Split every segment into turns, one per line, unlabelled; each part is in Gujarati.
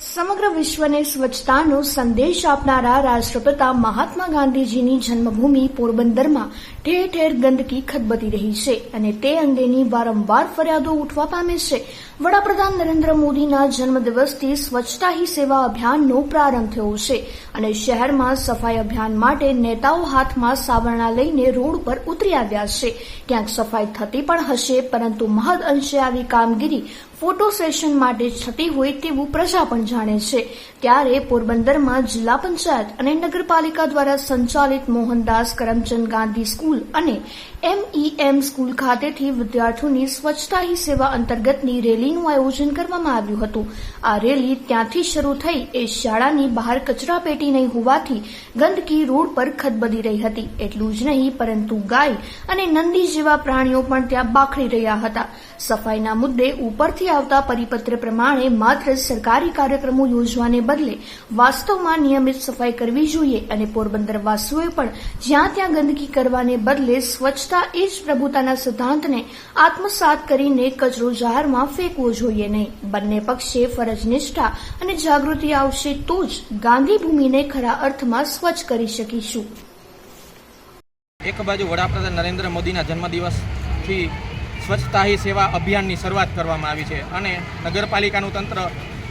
સમગ્ર વિશ્વને સ્વચ્છતાનો સંદેશ આપનારા રાષ્ટ્રપિતા મહાત્મા ગાંધીજીની જન્મભૂમિ પોરબંદરમાં ઠેર ઠેર ગંદકી ખદબતી રહી છે અને તે અંગેની વારંવાર ફરિયાદો ઉઠવા પામે છે. વડાપ્રધાન નરેન્દ્ર મોદીના જન્મદિવસથી સ્વચ્છતા હી સેવા અભિયાનનો પ્રારંભ થયો છે અને શહેરમાં સફાઈ અભિયાન માટે નેતાઓ હાથમાં સાવરણા લઈને રોડ પર ઉતરી આવ્યા છે. ક્યાંક સફાઈ થતી પણ હશે, પરંતુ મહદ અંશે આવી કામગીરી ફોટો સેશન માટે છતી હોય તેવું પ્રજા પણ જાણે છે. ત્યારે પોરબંદરમાં જિલ્લા પંચાયત અને નગરપાલિકા દ્વારા સંચાલિત મોહનદાસ કરમચંદ ગાંધી સ્કૂલ અને એમઈએમ સ્કૂલ ખાતેથી વિદ્યાર્થીઓની સ્વચ્છતા હી સેવા અંતર્ગતની રેલીનું આયોજન કરવામાં આવ્યું હતું. આ રેલી ત્યાંથી શરૂ થઈ એ શાળાની બહાર કચરા પેટી નહીં હોવાથી ગંદકી રોડ પર ખદબદી રહી હતી. એટલું જ નહીં, પરંતુ ગાય અને નંદી જેવા પ્રાણીઓ પણ ત્યાં બાખડી રહ્યા હતા. સફાઈના મુદ્દે ઉપરથી આવતા પરિપત્ર પ્રમાણે માત્ર સરકારી કાર્યક્રમો યોજવાને બદલે વાસ્તવમાં નિયમિત સફાઈ કરવી જોઈએ અને પોરબંદર વાસીઓએ પણ જ્યાં ત્યાં ગંદકી કરવાને બદલે સ્વચ્છતા એ જ પ્રભુતાના સિદ્ધાંતને આત્મસાત કરીને કચરો જાહેરમાં ફેંકવો જોઈએ નહીં. બંને પક્ષે ફરજ નિષ્ઠા અને જાગૃતિ આવશે તો જ ગાંધી ભૂમિને ખરા અર્થમાં સ્વચ્છ કરી શકીશું.
એક બાજુ વડાપ્રધાન નરેન્દ્ર મોદીના જન્મદિવસથી સ્વચ્છતા હી સેવા અભિયાનની શરૂઆત કરવામાં આવી છે અને નગરપાલિકાનું તંત્ર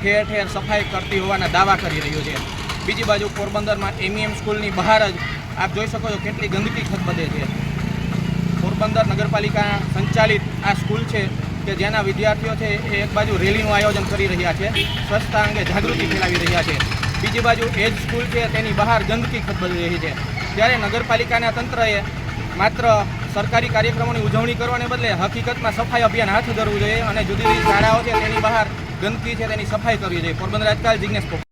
ઠેર ઠેર સફાઈ કરતી હોવાના દાવા કરી રહ્યું છે. બીજી બાજુ પોરબંદરમાં એમઈએમ સ્કૂલની બહાર જ આપ જોઈ શકો છો કેટલી ગંદકી ખતબદે છે. પોરબંદર નગરપાલિકા સંચાલિત આ સ્કૂલ છે કે જેના વિદ્યાર્થીઓ છે એ એક બાજુ રેલીનું આયોજન કરી રહ્યા છે, સ્વચ્છતા અંગે જાગૃતિ ફેલાવી રહ્યા છે. બીજી બાજુ એ જ સ્કૂલ છે તેની બહાર ગંદકી ખદબદી રહી છે. ત્યારે નગરપાલિકાના તંત્રએ માત્ર સરકારી કાર્યક્રમોની ઉજવણી કરવાને બદલે હકીકતમાં સફાઈ અભિયાન હાથ ધરવું જોઈએ અને જુદી જુદી શાળાઓ છે તેની બહાર ગંદકી છે તેની સફાઈ કરવી જોઈએ. પોરબંદર આજકાલ પોપટ